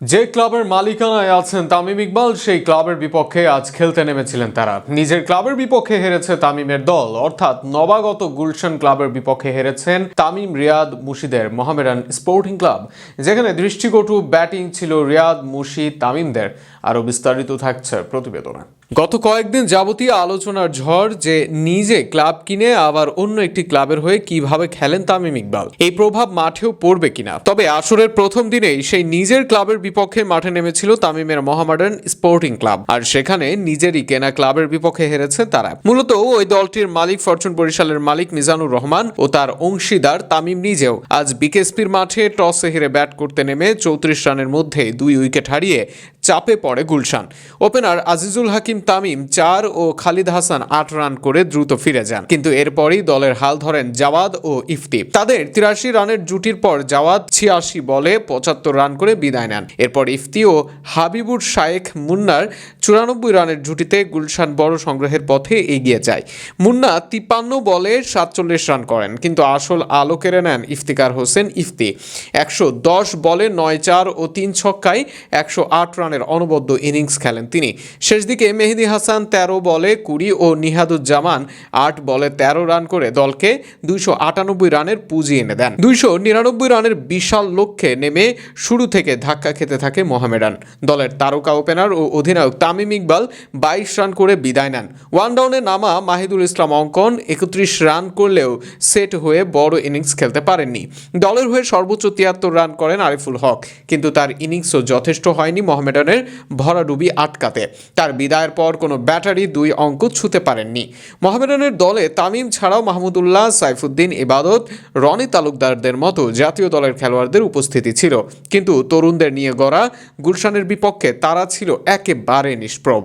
যে ক্লাবের মালিকানায় আছেন তামিম ইকবাল, সেই ক্লাবের বিপক্ষে আজ খেলতে নেমেছিলেন তারা। নিজের ক্লাবের বিপক্ষে হেরেছে তামিমের দল। অর্থাৎ নবাগত গুলশান ক্লাবের বিপক্ষে হেরেছেন তামিম রিয়াদ মুশিদের মোহামেডান স্পোর্টিং ক্লাব, যেখানে দৃষ্টিকটু ব্যাটিং ছিল রিয়াদ মুশিদ তামিমদের। আরও বিস্তারিত থাকছে প্রতিবেদনে। গত কয়েকদিন যাবতীয় আলোচনার ঝড় যে নিজে ক্লাব কিনে আবার অন্য একটি ক্লাবের হয়ে কীভাবে খেলেন তামিম ইকবাল, এই প্রভাব মাঠেও পড়বে কিনা? তবে আসরের প্রথম দিনেই সেই নিজের ক্লাবের বিপক্ষে মাঠে নেমেছিল তামিমের মোহামেডান স্পোর্টিং ক্লাব, আর সেখানে নিজেরই কেনা ক্লাবের বিপক্ষে হেরেছে তারা। মূলত ওই দলটির মালিক ফরচুন বরিশালের মালিক মিজানুর রহমান ও তার অংশীদার তামিম নিজেও আজ বিকেএসপির মাঠে টসে হেরে ব্যাট করতে নেমে চৌত্রিশ রানের মধ্যে দুই উইকেট হারিয়ে চাপে পড়ে গুলশান। ওপেনার আজিজুল হাকিম তামিম চার ও খালিদ হাসান আট রান করে দ্রুত ফিরে যান। কিন্তু এরপরই দলের হাল ধরেন জাওয়াদ ও ইফতি তাদের তিরাশি রানের জুটির পর জাওয়াদ ছিয়াশি বলে পঁচাত্তর রান করে বিদায় নেন। এরপর ইফতি ও হাবিবুর শায়েখ মুন্নার চুরানব্বই রানের জুটিতে গুলশান বড় সংগ্রহের পথে এগিয়ে যায়। মুন্না তিপ্পান্ন বলে সাতচল্লিশ রান করেন, কিন্তু আসল আলো কেড়ে নেন ইফতিকার হোসেন ইফতি। একশো দশ বলে নয় চার ও তিন ছক্কায় একশো আট রানের অনবদ্য ইনিংস খেলেন তিনি। শেষ দিকে মেহেদি হাসান তেরো বলে কুড়ি ও নিহাদুজ্জামান আট বলে তেরো রান করে দলকে দুইশো আটানব্বই রানের পুঁজি এনে দেন। দুইশো নিরানব্বই রানের বিশাল লক্ষ্যে নেমে শুরু থেকে ধাক্কা খেতে থাকে মোহামেডান। দলের তারকা ওপেনার ও অধিনায়ক তামিম ইকবাল বাইশ রান করে বিদায় নেন। ওয়ান ডাউনে নামা মাহিদুল ইসলাম অঙ্কন একত্রিশ রান করলেও সেট হয়ে বড় ইনিংস খেলতে পারেননি। দলের হয়ে সর্বোচ্চ তিয়াত্তর রান করেন আরিফুল হক, কিন্তু তার ইনিংসও যথেষ্ট হয়নি মোহামেডানের ভরাডুবি আটকাতে। তার বিদায়ের পর কোনো ব্যাটারি দুই অঙ্ক ছুঁতে পারেননি। মোহামেডানের দলে তামিম ছাড়াও মাহমুদুল্লাহ সাইফুদ্দিন ইবাদত, রনি তালুকদারদের মতো জাতীয় দলের খেলোয়াড়দের উপস্থিতি ছিল। কিন্তু তরুণদের নিয়ে গড়া গুলশানের বিপক্ষে তারা ছিল একেবারে নিষ্প্রভ।